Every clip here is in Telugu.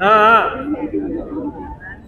ఆ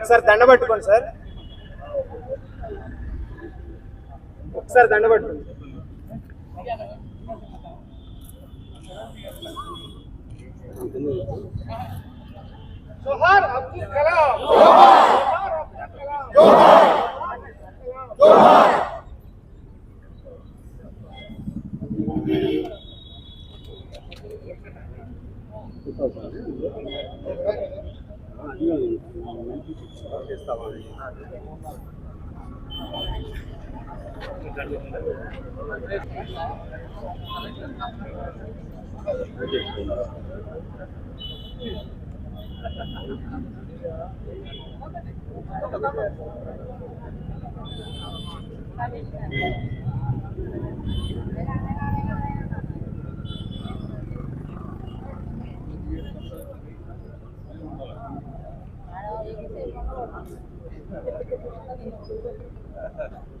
ఒకసారి దండ పట్టుకోండి సార్ ఒకసారి దండ పట్టుకోండి जोहार अब्दुल कलाम జోహార్ అబ్దుల్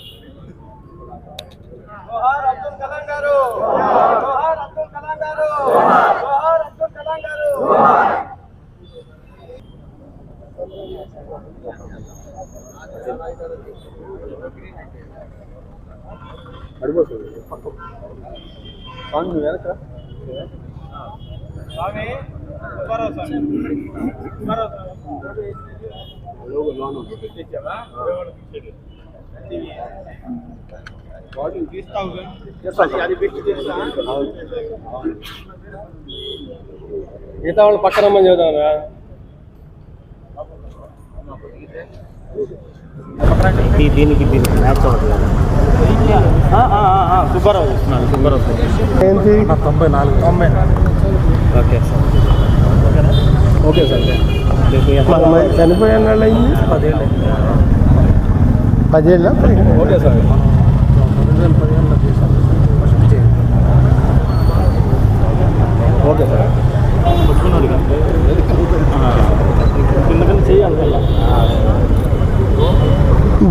అబ్దుల్ కలాం గారు స్వామి సుబ్బారావు స్వామి సుబ్బారావు స్వామి తెచ్చావా? మిగతా వాళ్ళు పక్కన రమ్మని చెబుతాను దీనికి దీనికి మ్యాచ్ అవుతుంది సుబ్బారావు చూస్తున్నాను సుబ్బారావు ఏంటి? తొంభై నాలుగు. తొంభై ఓకే సార్. Okay sir. మరి చనిపోయే నాళ్ళు అయింది పదేళ్ళు పదేళ్ళ ఓకే సార్.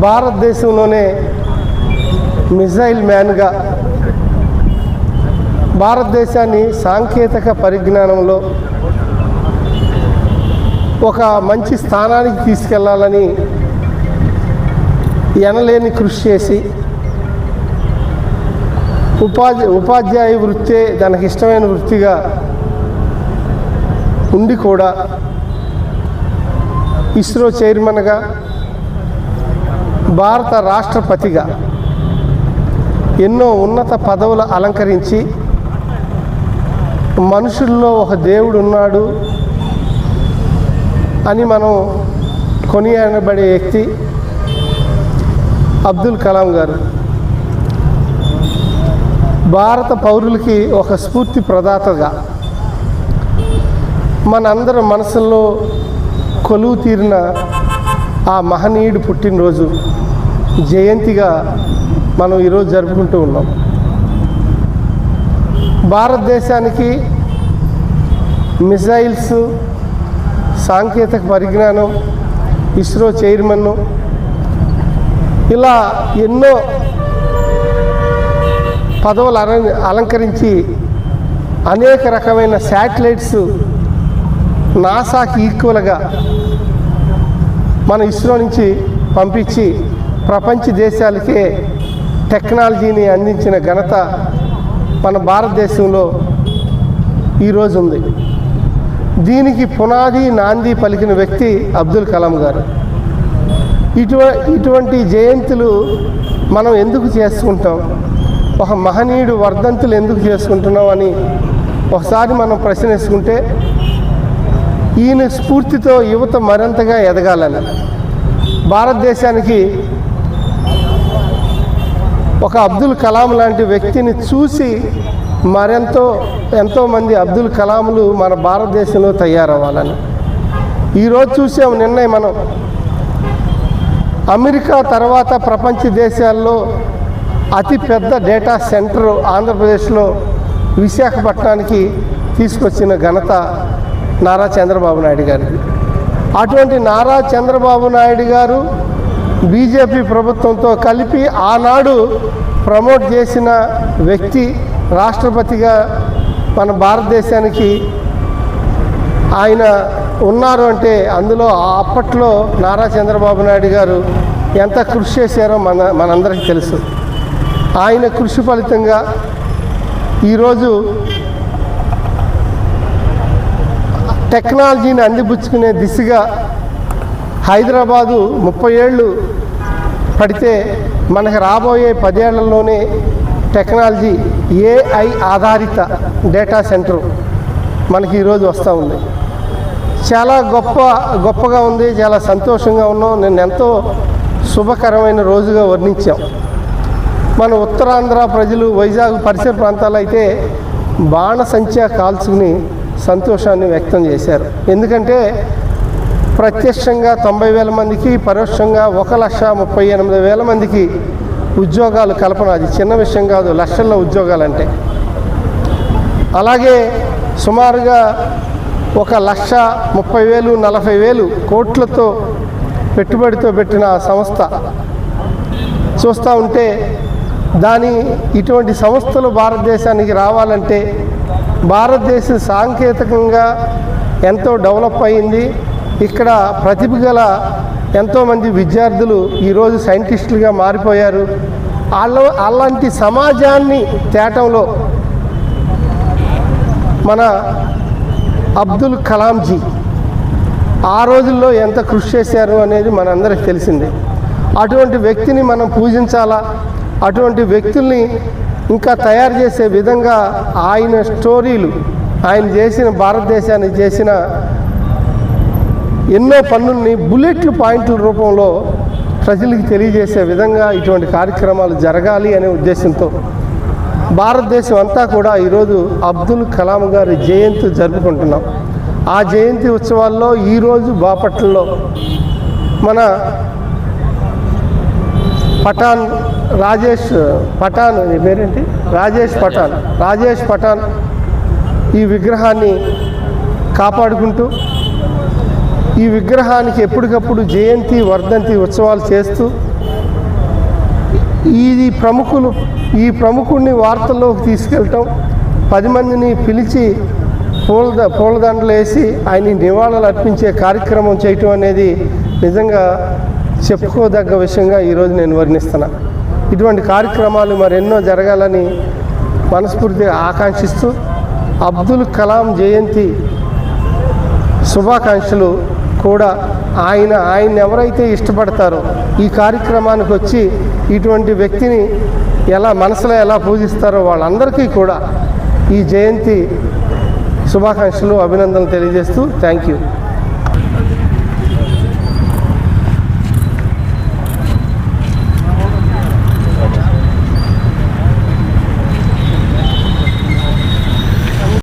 భారతదేశంలోనే మిసైల్ మ్యాన్గా భారతదేశాన్ని సాంకేతిక పరిజ్ఞానంలో ఒక మంచి స్థానానికి తీసుకెళ్ళాలని ఎనలేని కృషి చేసి ఉపాధి ఉపాధ్యాయ వృత్తే తనకి ఇష్టమైన వృత్తిగా ఉండి కూడా ఇస్రో చైర్మన్గా భారత రాష్ట్రపతిగా ఎన్నో ఉన్నత పదవులు అలంకరించి మనుషుల్లో ఒక దేవుడు ఉన్నాడు అని మనం కొనియాడబడే వ్యక్తి అబ్దుల్ కలాం గారు. భారత పౌరులకి ఒక స్ఫూర్తి ప్రదాతగా మనందరి మనసుల్లో కొలువు తీరిన ఆ మహనీయుడు పుట్టినరోజు జయంతిగా మనం ఈరోజు జరుపుకుంటూ ఉన్నాం. భారతదేశానికి మిసైల్స్ సాంకేతిక పరిజ్ఞానం ఇస్రో చైర్మన్ ఇలా ఎన్నో పదవులు అలం- అలంకరించి అనేక రకమైన శాటిలైట్స్ నాసాకి ఈక్వల్గా మన ఇస్రో నుంచి పంపించి ప్రపంచ దేశాలకే టెక్నాలజీని అందించిన ఘనత మన భారతదేశంలో ఈరోజు ఉంది. దీనికి పునాది నాంది పలికిన వ్యక్తి అబ్దుల్ కలాం గారు. ఇటువ ఇటువంటి జయంతులు మనం ఎందుకు చేసుకుంటాం? ఒక మహనీయుడు వర్ధంతులు ఎందుకు చేసుకుంటున్నాం అని ఒకసారి మనం ప్రశ్నిస్తుంటే ఈయన స్ఫూర్తితో యువత మరింతగా ఎదగాలని. భారతదేశానికి ఒక అబ్దుల్ కలాం లాంటి వ్యక్తిని చూసి మరెంతో ఎంతోమంది అబ్దుల్ కలాములు మన భారతదేశంలో తయారవ్వాలని. ఈరోజు చూసాం నిన్న మనం అమెరికా తర్వాత ప్రపంచ దేశాల్లో అతిపెద్ద డేటా సెంటర్ ఆంధ్రప్రదేశ్లో విశాఖపట్నానికి తీసుకొచ్చిన ఘనత నారా చంద్రబాబు నాయుడు గారికి అటువంటి నారా చంద్రబాబు నాయుడు గారు బీజేపీ ప్రభుత్వంతో కలిపి ఆనాడు ప్రమోట్ చేసిన వ్యక్తి రాష్ట్రపతిగా మన భారతదేశానికి ఆయన ఉన్నారు అంటే అందులో అప్పట్లో నారా చంద్రబాబు నాయుడు గారు ఎంత కృషి చేశారో మన మనందరికీ తెలుసు. ఆయన కృషి ఫలితంగా ఈరోజు టెక్నాలజీని అందిపుచ్చుకునే దిశగా హైదరాబాదు ముప్పై ఏళ్ళు పడితే మనకు రాబోయే పదేళ్ళలోనే టెక్నాలజీ ఏఐ ఆధారిత డేటా సెంటర్ మనకి ఈరోజు వస్తూ ఉంది. చాలా గొప్ప గొప్పగా ఉంది చాలా సంతోషంగా ఉన్నాం. నేను ఎంతో శుభకరమైన రోజుగా వర్ణించాం. మన ఉత్తరాంధ్ర ప్రజలు వైజాగ్ పరిసర ప్రాంతాలు అయితే బాణసంచా కాల్చుకుని సంతోషాన్ని వ్యక్తం చేశారు. ఎందుకంటే ప్రత్యక్షంగా తొంభై వేల మందికి పరోక్షంగా ఒక లక్ష ముప్పై ఎనిమిది వేల మందికి ఉద్యోగాలు కల్పన. అది చిన్న విషయం కాదు లక్షల్లో ఉద్యోగాలు అంటే అలాగే సుమారుగా ఒక లక్ష ముప్పై వేలు నలభై వేలు కోట్లతో పెట్టుబడితో పెట్టిన సంస్థ. చూస్తూ ఉంటే దాని ఇటువంటి సంస్థలు భారతదేశానికి రావాలంటే భారతదేశం సాంకేతికంగా ఎంతో డెవలప్ అయింది. ఇక్కడ ప్రతిభ గల ఎంతోమంది విద్యార్థులు ఈరోజు సైంటిస్టులుగా మారిపోయారు. వాళ్ళ అలాంటి సమాజాన్ని తేటంలో మన అబ్దుల్ కలాంజీ. ఆ రోజుల్లో ఎంత కృషి చేశారు అనేది మనందరికి తెలిసిందే. అటువంటి వ్యక్తిని మనం పూజించాలా? అటువంటి వ్యక్తుల్ని ఇంకా తయారు చేసే విధంగా ఆయన స్టోరీలు ఆయన చేసిన భారతదేశానికి చేసిన ఎన్నో పనుల్ని బుల్లెట్లు పాయింట్ల రూపంలో ప్రజలకు తెలియజేసే విధంగా ఇటువంటి కార్యక్రమాలు జరగాలి అనే ఉద్దేశంతో భారతదేశం అంతా కూడా ఈరోజు అబ్దుల్ కలాం గారి జయంతి జరుపుకుంటున్నాం. ఆ జయంతి ఉత్సవాల్లో ఈరోజు బాపట్లలో మన పఠాన్ రాజేష్ పఠాన్ పేరేంటి? రాజేష్ పఠాన్. రాజేష్ పఠాన్ ఈ విగ్రహాన్ని కాపాడుకుంటూ ఈ విగ్రహానికి ఎప్పటికప్పుడు జయంతి వర్ధంతి ఉత్సవాలు చేస్తూ ఇది ప్రముఖులు ఈ ప్రముఖుడిని వార్తల్లోకి తీసుకెళ్ళటం పది మందిని పిలిచి పూలద పూలదండలు వేసి ఆయన నివాళులు అర్పించే కార్యక్రమం చేయటం అనేది నిజంగా చెప్పుకోదగ్గ విషయంగా ఈరోజు నేను వర్ణిస్తున్నా. ఇటువంటి కార్యక్రమాలు మరెన్నో జరగాలని మనస్ఫూర్తిగా ఆకాంక్షిస్తూ అబ్దుల్ కలాం జయంతి శుభాకాంక్షలు కూడా ఆయన ఆయన ఎవరైతే ఇష్టపడతారో ఈ కార్యక్రమానికి వచ్చి ఇటువంటి వ్యక్తిని ఎలా మనసులో ఎలా పూజిస్తారో వాళ్ళందరికీ కూడా ఈ జయంతి శుభాకాంక్షలు అభినందనలు తెలియజేస్తూ థ్యాంక్ యూ.